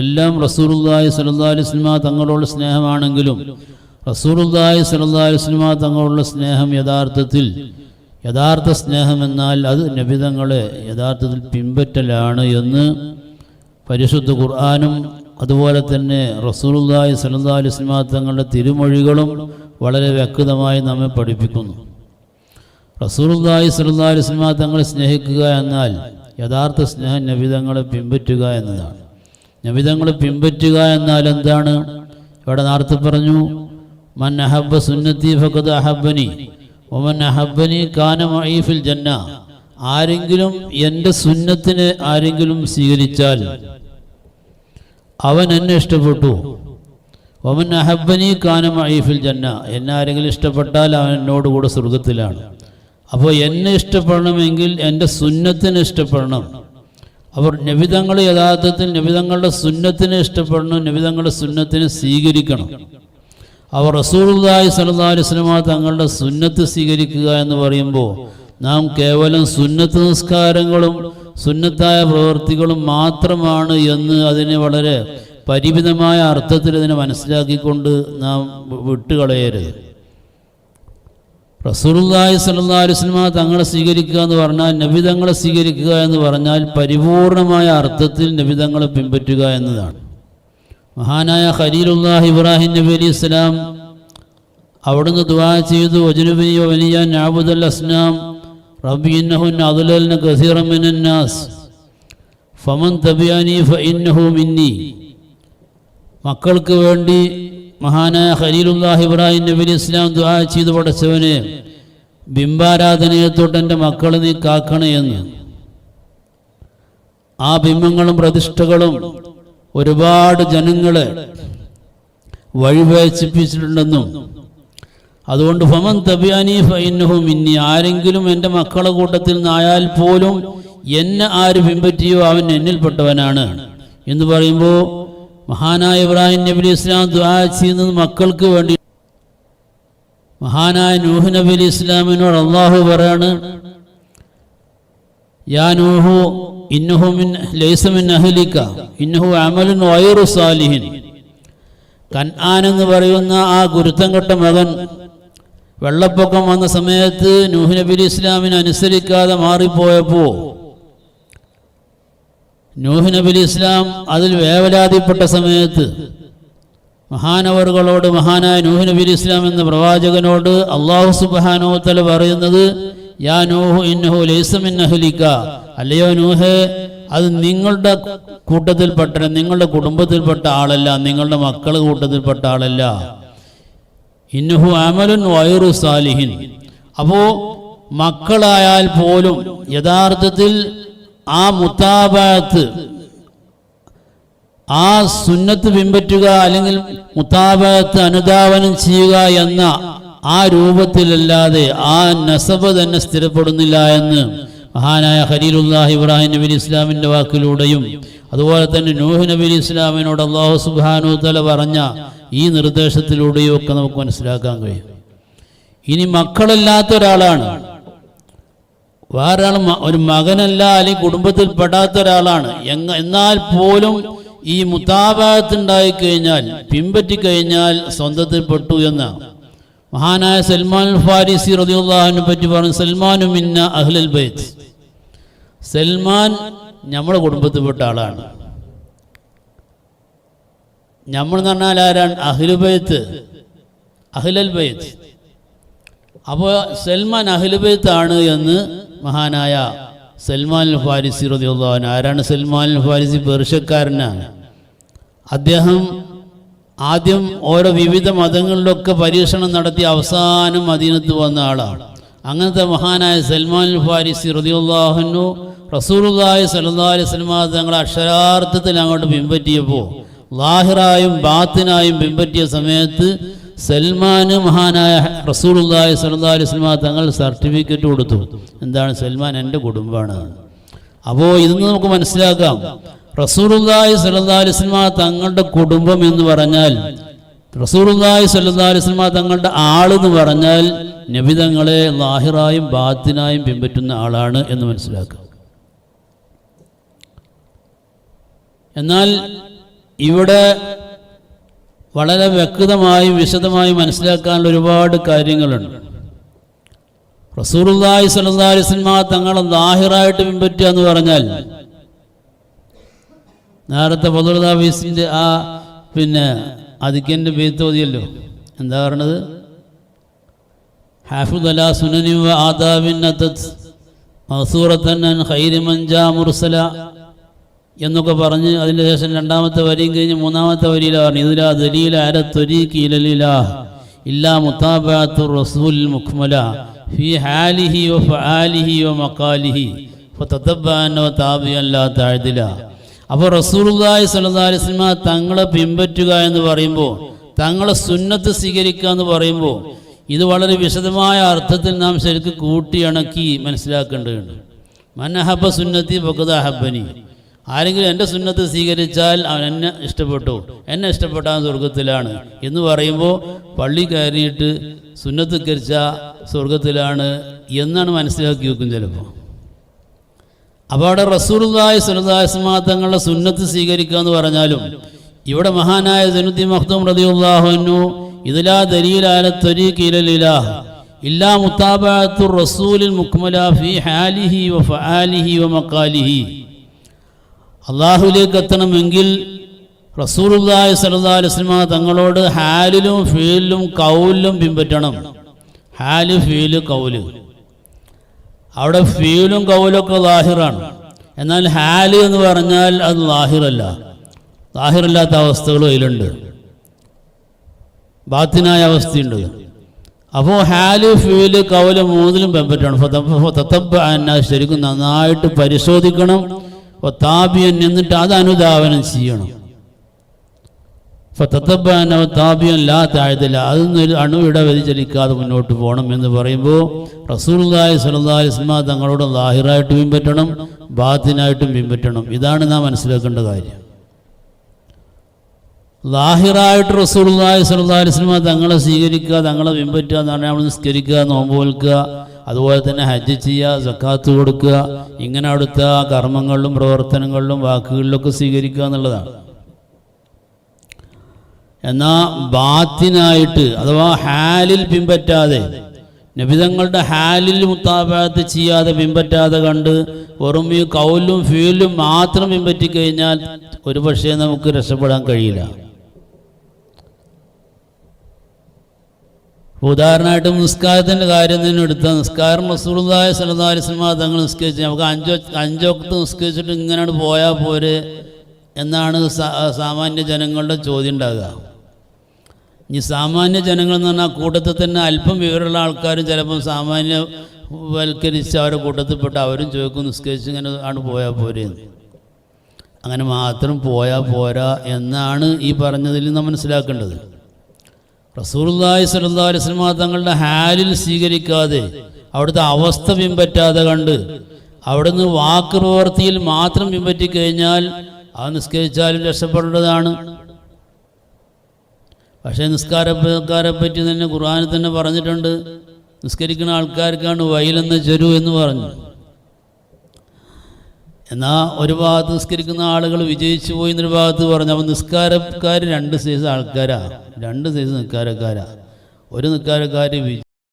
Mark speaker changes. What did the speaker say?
Speaker 1: എല്ലാം റസൂറുല്ലാഹി സല്ലല്ലാഹു അലൈഹി വസല്ലമ തങ്ങളോടുള്ള സ്നേഹമാണെങ്കിലും റസൂറുല്ലാഹി സല്ലല്ലാഹു അലൈഹി വസല്ലമ തങ്ങളോടുള്ള സ്നേഹം യഥാർത്ഥത്തിൽ യഥാർത്ഥ സ്നേഹം എന്നാൽ അത് നബിതങ്ങളെ യഥാർത്ഥത്തിൽ പിൻപറ്റലാണ് എന്ന് പരിശുദ്ധ ഖുർആാനും അതുപോലെ തന്നെ റസൂലുല്ലാഹി അലൈഹി വസല്ലമ തങ്ങളുടെ തിരുമൊഴികളും വളരെ വ്യക്തമായി നമ്മെ പഠിപ്പിക്കുന്നു. റസൂലുല്ലാഹി അലൈഹി വസല്ലമ തങ്ങളെ സ്നേഹിക്കുക എന്നാൽ യഥാർത്ഥ സ്നേഹം നബിതങ്ങളെ പിൻപറ്റുക എന്നതാണ്. നബിതങ്ങളെ പിൻപറ്റുക എന്നാൽ എന്താണ്? ഇവിടെ നേരത്തെ പറഞ്ഞു മൻ അഹബ്ബ സുന്നത്തി ഫഖദ് അഹബ്ബനി ഒമൻ അഹബ്ബനി കാന മഈഫിൽ ജന്ന. ആരെങ്കിലും എന്റെ സുന്നത്തിനെ ആരെങ്കിലും സ്വീകരിച്ചാൽ അവൻ എന്നെ ഇഷ്ടപ്പെട്ടു. ഒമൻ അഹബ്ബനി കാന മഈഫിൽ ജന്ന. എന്നെ ആരെങ്കിലും ഇഷ്ടപ്പെട്ടാൽ അവൻ എന്നോട് കൂടെ സ്വർഗത്തിലാണ്. അപ്പോൾ എന്നെ ഇഷ്ടപ്പെടണമെങ്കിൽ എന്റെ സുന്നത്തിനെ ഇഷ്ടപ്പെടണം. അവർ നബിതങ്ങൾ യഥാർത്ഥത്തിൽ നബിതങ്ങളുടെ സുന്നത്തിനെ ഇഷ്ടപ്പെടണം നബിതങ്ങളുടെ സുന്നത്തിനെ സ്വീകരിക്കണം. അവർ സ്വല്ലല്ലാഹു അലൈഹി വസല്ലമ തങ്ങളുടെ സുന്നത്ത് സ്വീകരിക്കുക എന്ന് പറയുമ്പോൾ നാം കേവലം സുന്നത്ത് നിസ്കാരങ്ങളും സുന്നത്തായ പ്രവൃത്തികളും മാത്രമാണ് എന്ന് അതിനെ വളരെ പരിമിതമായ അർത്ഥത്തിൽ അതിനെ മനസ്സിലാക്കിക്കൊണ്ട് നാം വിട്ടുകളയരുത്. റസൂലുള്ളാഹി സ്വല്ലല്ലാഹു അലൈഹി വസല്ലമ തങ്ങളെ സ്വീകരിക്കുക എന്ന് പറഞ്ഞാൽ നബി തങ്ങളെ സ്വീകരിക്കുക എന്ന് പറഞ്ഞാൽ പരിപൂർണമായ അർത്ഥത്തിൽ നബി തങ്ങളെ പിൻപറ്റുക എന്നതാണ്. മഹാനായ ഖലീലുല്ലാഹ് ഇബ്രാഹിം നബി അലി ഇസ്ലാം അവിടുന്ന് ദുആ ചെയ്തു വജനുബിനി വലിയ നാബുദൽ അസ്നാം റബ്ബി ഇന്നഹുൻ അദുലൽന കസീറൻ മിനൻ നാസ് ഫമൻ തബിയാനി ഫഇന്നഹു മിന്നി. മക്കൾക്ക് വേണ്ടി മഹാനായ ഖലീലുല്ലാഹ് ഇബ്രാഹിം നബി ഇസ്ലാം ദുആ ചെയ്തു പഠിച്ചവന് ബിംബാരാധനയെ തൊട്ട് എന്റെ മക്കളെ നീ കാക്കണേ എന്ന്. ആ ബിംബങ്ങളും പ്രതിഷ്ഠകളും ഒരുപാട് ജനങ്ങളെ വഴിവേച്ചിപ്പിച്ചിട്ടുണ്ടെന്നും അതുകൊണ്ട് ഫമൻ തബിയാനി ഫൈനഹും ഇനി ആരെങ്കിലും എന്റെ മക്കളെ കൂട്ടത്തിൽ നിന്നായാൽ പോലും എന്നെ ആര് പിൻപറ്റിയോ അവൻ എന്നിൽപ്പെട്ടവനാണ് എന്ന് പറയുമ്പോൾ മഹാനായ ഇബ്രാഹിം നബി ഇസ്ലാം ദ്വാ ചെയ്യുന്നത് മക്കൾക്ക് വേണ്ടി. മഹാനായ നൂഹ് നബി അലി ഇസ്ലാമിനോട് അള്ളാഹു പറയാണ് യാ നൂഹു ഇന്നഹു മിൻ ലൈസ മിൻ അഹ്ലിക ഇന്നഹു അമലുൻ വൈറു സാലിഹിൻ. കൻആൻ എന്ന് പറയുന്ന ആ ഗുരുത്തം കെട്ട മകൻ വെള്ളപ്പൊക്കം വന്ന സമയത്ത് നൂഹ് നബി അലി ഇസ്ലാമിനെ അനുസരിക്കാതെ മാറിപ്പോയപ്പോൾ നൂഹ് നബി ഇസ്ലാം അതിൽ വേവലാതിപ്പെട്ട സമയത്ത് മഹാനവറുകളോട് മഹാനായ നൂഹ് നബി ഇസ്ലാം എന്ന പ്രവാചകനോട് അള്ളാഹു സുബാനോത്തല പറയുന്നത് യാ നൂഹു ഇന്നഹു ലൈസമിൻ അഹ്ലിക്ക അല്ലയോ നൂഹെ അത് നിങ്ങളുടെ കൂട്ടത്തിൽപ്പെട്ട നിങ്ങളുടെ കുടുംബത്തിൽപ്പെട്ട ആളല്ല നിങ്ങളുടെ മക്കളുടെ കൂട്ടത്തിൽപ്പെട്ട ആളല്ല. ഇന്നഹു അമലുൻ വയറു സാലിഹിൻ. അപ്പോ മക്കളായാൽ പോലും യഥാർത്ഥത്തിൽ ആ മുത്താബാത്ത് ആ സുന്നത്ത് പിൻപറ്റുക അല്ലെങ്കിൽ മുത്താബാത്ത് അനുധാവനം ചെയ്യുക എന്ന ആ രൂപത്തിലല്ലാതെ ആ നസബ് തന്നെ സ്ഥിരപ്പെടുന്നില്ല എന്ന് മഹാനായ ഹരീലുല്ലാഹ് ഇബ്രാഹിം നബി ഇസ്ലാമിന്റെ വാക്കിലൂടെയും അതുപോലെ തന്നെ നൂഹ് നബി ഇസ്ലാമിനോട് അള്ളാഹു സുബാനു തല പറഞ്ഞ ഈ നിർദ്ദേശത്തിലൂടെയും ഒക്കെ നമുക്ക് മനസ്സിലാക്കാൻ കഴിയും. ഇനി മക്കളില്ലാത്ത ഒരാളാണ്. വേറൊരാൾ ഒരു മകനല്ല അല്ലെങ്കിൽ കുടുംബത്തിൽ പെടാത്ത ഒരാളാണ് എന്നാൽ പോലും ഈ മുത്താബാത്തുണ്ടായി കഴിഞ്ഞാൽ പിൻപറ്റി കഴിഞ്ഞാൽ സ്വന്തത്തിൽ പെട്ടു എന്ന്. മഹാനായ സൽമാൻ ഫാരിസി റതിയുള്ളാഹിനെ പറ്റി പറഞ്ഞു സൽമാനു മിന്ന അഹ്ലൽ ബൈത്ത്. സൽമാൻ നമ്മുടെ കുടുംബത്തിൽപ്പെട്ട ആളാണ്. നമ്മൾ എന്ന് പറഞ്ഞാൽ ആരാണ്? അഹ്ലുബൈത്ത് അഹ്ലൽ ബൈത്ത്. അപ്പോൾ സൽമാൻ അഹ്ലുബൈത്താണ് എന്ന് മഹാനായ സൽമാൻ ഫാരിസി റതിയുള്ളവൻ ആരാണ് സൽമാൻ ഫാരിസി പേർഷ്യക്കാരനാണ്. അദ്ദേഹം ആദ്യം ഓരോ വിവിധ മതങ്ങളിലൊക്കെ പരീക്ഷണം നടത്തി അവസാനം മദീനത്ത് വന്ന ആളാണ്. അങ്ങനത്തെ മഹാനായ സൽമാൻ ഫാരിസി റതിയുള്ളാഹനു റസൂലുല്ലാഹി സല്ലാ അലൈഹി തങ്ങളെ അക്ഷരാർത്ഥത്തിൽ അങ്ങോട്ട് പിൻപറ്റിയപ്പോൾ ലാഹിറായും ബാത്തിനായും പിൻപറ്റിയ സമയത്ത് സൽമാന് മഹാനായ റസൂലുല്ലാഹി സല്ലാ അലൈഹി സ്വലമ തങ്ങൾ സർട്ടിഫിക്കറ്റ് കൊടുത്തു. എന്താണ്? സൽമാൻ എന്റെ കുടുംബമാണ്. അപ്പോൾ ഇതൊന്ന് നമുക്ക് മനസ്സിലാക്കാം. റസൂലുല്ലാഹി സല്ലാ അലൈഹി സ്വലമ തങ്ങളുടെ കുടുംബം എന്ന് പറഞ്ഞാൽ റസൂലുല്ലാഹി സല്ലാ അലൈഹി സ്വലമ തങ്ങളുടെ ആളെന്ന് പറഞ്ഞാൽ നബിതങ്ങളെ ലാഹിറായും ബാത്തിനായും പിൻപറ്റുന്ന ആളാണ് എന്ന് മനസ്സിലാക്കുക എന്നാൽ ഇവിടെ വളരെ വ്യക്തമായും വിശദമായും മനസ്സിലാക്കാനുള്ള ഒരുപാട് കാര്യങ്ങളുണ്ട്. റസൂറുല്ലായി അലൈഹി വസല്ലമ തങ്ങളെ ദാഹിറായിട്ട് പിൻപറ്റുക എന്ന് പറഞ്ഞാൽ നേരത്തെ ഫതുർദാബീസിന്റെ ആ പിന്നെ അതിക്കന്റെ ബീത്തോതിയല്ലോ എന്താ പറയണത്? ഹാഫിദ് അല ആദാബിൻ മസൂറത്തൻ ഖൈരി മഞ്ചാ മുർസല. എന്നൊക്കെ പറഞ്ഞ് അതിന്റെ ശേഷം രണ്ടാമത്തെ വരിയും കഴിഞ്ഞ് മൂന്നാമത്തെ വരിയിലാണ് പറഞ്ഞു ഇതിലാ ദലീല അര കീലലില ഇല്ലാ മുത്താബാത്തു റസൂൽ മുഖ്മല ഫി ഹാലിഹി വ ഫാലിഹി വ മക്കാലിഹി ഫതതബ്ബഅൻ വ താബിയൻ ലാ തഅദില അപ്പോൾ അലൈഹി വസല്ലമ തങ്ങളെ പിൻപറ്റുക എന്ന് പറയുമ്പോൾ തങ്ങളെ സുന്നത്ത് സ്വീകരിക്കുക എന്ന് പറയുമ്പോൾ ഇത് വളരെ വിശദമായ അർത്ഥത്തിൽ നാം ശരിക്കും കൂട്ടിയിണക്കി മനസ്സിലാക്കേണ്ടതുണ്ട്. മനഹബ സുന്നത്തി ബഗദ ഹബ്ബനി ആരെങ്കിലും എന്റെ സുന്നത്ത് സ്വീകരിച്ചാൽ അവൻ എന്നെ ഇഷ്ടപ്പെട്ടു. എന്നെ ഇഷ്ടപ്പെട്ടാൽ സ്വർഗത്തിലാണ്. എന്ന് പറയുമ്പോൾ പള്ളി കയറിയിട്ട് സുന്നത്ത് കരിച്ച സ്വർഗത്തിലാണ് എന്നാണ് മനസ്സിലാക്കി വെക്കും ചിലപ്പോൾ. അപ്പോൾ അവിടെ റസൂലുള്ളാഹി സുനദായ തങ്ങളുടെ സുന്നത്ത് സ്വീകരിക്കുക എന്ന് പറഞ്ഞാലും ഇവിടെ മഹാനായ സുനുദ്ദീൻ റളിയല്ലാഹു അൻഹു ഇതിലാ ദലീല അല ത്വരീഖ് ഇലൽ ഇല്ലാ മുത്താബാത്തു റസൂലിൽ മുക്മല ഫി ഹാലിഹി വ ഫാലിഹി വ മഖാലിഹി. അള്ളാഹുവിലേക്ക് എത്തണമെങ്കിൽ സ്വല്ലല്ലാഹി അലൈഹി വസല്ലം തങ്ങളോട് ഹാലിലും ഫീലിലും കൗലിലും പിൻപറ്റണം. ഹാൽ ഫീൽ കൗൽ. അവിടെ ഫീലും കൗലൊക്കെ ലാഹിറാണ്. എന്നാൽ ഹാൽ എന്ന് പറഞ്ഞാൽ അത് ലാഹിറല്ല. ലാഹിറല്ലാത്ത അവസ്ഥകളും അതിലുണ്ട്. ബാത്തിനായ അവസ്ഥയുണ്ട്. അപ്പോൾ ഹാൽ ഫീൽ കൗൽ മൂന്നിലും പെമ്പറ്റാണ് തത്തബ്ബ ശരിക്കും നന്നായിട്ട് പരിശോധിക്കണം. താബിയൻ എന്നിട്ട് അത് അനുധാവനം ചെയ്യണം. ഫത്തബ്ബാനോ താബിയൻ ലാ താഴ്ത്തില്ല അണു അണുവിട വ്യതിചലിക്കാതെ മുന്നോട്ട് പോകണം എന്ന് പറയുമ്പോൾ റസൂൽദായ് സലഹ് ഇസ്മാ തങ്ങളോട് ലാഹിറായിട്ട് പിൻപറ്റണം ബാത്തിനായിട്ടും പിൻപറ്റണം. ഇതാണ് നാം മനസ്സിലാക്കേണ്ട കാര്യം. ലാഹിറായിട്ട് റസൂൽദായ് സലഹ് ഇസ്മാ തങ്ങളെ സ്വീകരിക്കുക തങ്ങളെ പിൻപറ്റുക പറഞ്ഞാൽ നമ്മൾ നിസ്കരിക്കുക നോമ്പ് അതുപോലെ തന്നെ ഹജ്ജ് ചെയ്യുക സക്കാത്ത് കൊടുക്കുക ഇങ്ങനെ അടുത്ത കർമ്മങ്ങളിലും പ്രവർത്തനങ്ങളിലും വാക്കുകളിലൊക്കെ സ്വീകരിക്കുക എന്നുള്ളതാണ്. എന്നാൽ ബാത്തിനായിട്ട് അഥവാ ഹാലിൽ പിൻപറ്റാതെ നബിതങ്ങളുടെ ഹാലിൽ മുത്താബാത്ത് ചെയ്യാതെ പിൻപറ്റാതെ കണ്ട് വെറും ഈ കൗലും ഫീലും മാത്രം പിൻപറ്റിക്കഴിഞ്ഞാൽ ഒരു പക്ഷേ നമുക്ക് രക്ഷപ്പെടാൻ കഴിയില്ല. ഉദാഹരണമായിട്ട് നിസ്കാരത്തിന്റെ കാര്യം തന്നെ എടുത്ത നിസ്കാരം അലൈഹി വസല്ലം തങ്ങൾ നിസ്കരിച്ച് നമുക്ക് അഞ്ചോ അഞ്ചോക്കത്ത് നിസ്കരിച്ചിട്ട് ഇങ്ങനെ പോയാൽ പോരെ എന്നാണ് സാമാന്യ ജനങ്ങളുടെ ചോദ്യം ഉണ്ടാകുക ഇനി സാമാന്യ ജനങ്ങൾ എന്ന് പറഞ്ഞാൽ കൂട്ടത്തിൽ തന്നെ അല്പം വിവരമുള്ള ആൾക്കാരും ചിലപ്പം സാമാന്യ വൽക്കരിച്ച് അവരുടെ കൂട്ടത്തിൽപ്പെട്ട് അവരും ചോദിക്കും നിസ്കരിച്ച് ഇങ്ങനെ ആണ് പോയാൽ പോരെ. അങ്ങനെ മാത്രം പോയാൽ പോരാ എന്നാണ് ഈ പറഞ്ഞതിൽ നിന്ന് മനസ്സിലാക്കേണ്ടത് റസൂലുള്ളാഹി സ്വല്ലല്ലാഹി അലൈഹി വസല്ലം തങ്ങളുടെ ഹാലിൽ സ്വീകരിക്കാതെ അവിടുത്തെ അവസ്ഥ പിൻപറ്റാതെ കണ്ട് അവിടുന്ന് വാക്ക് പ്രവൃത്തിയിൽ മാത്രം പിൻപറ്റിക്കഴിഞ്ഞാൽ അത് നിസ്കരിച്ചാലും രക്ഷപ്പെടേണ്ടതാണ്. പക്ഷേ നിസ്കാരക്കാരെ പറ്റി തന്നെ ഖുർആാനിൽ തന്നെ പറഞ്ഞിട്ടുണ്ട്. നിസ്കരിക്കുന്ന ആൾക്കാർക്കാണ് വയലെന്ന ചെരു എന്ന് പറഞ്ഞു. എന്നാൽ ഒരു ഭാഗത്ത് നിസ്കരിക്കുന്ന ആളുകൾ വിജയിച്ചു പോയി എന്നൊരു ഭാഗത്ത് പറഞ്ഞു അപ്പോൾ നിസ്കാരക്കാർ രണ്ട് സൈസ് ആൾക്കാരാ രണ്ട് സൈസ് നിസ്കാരക്കാരാ. ഒരു നിസ്കാരക്കാർ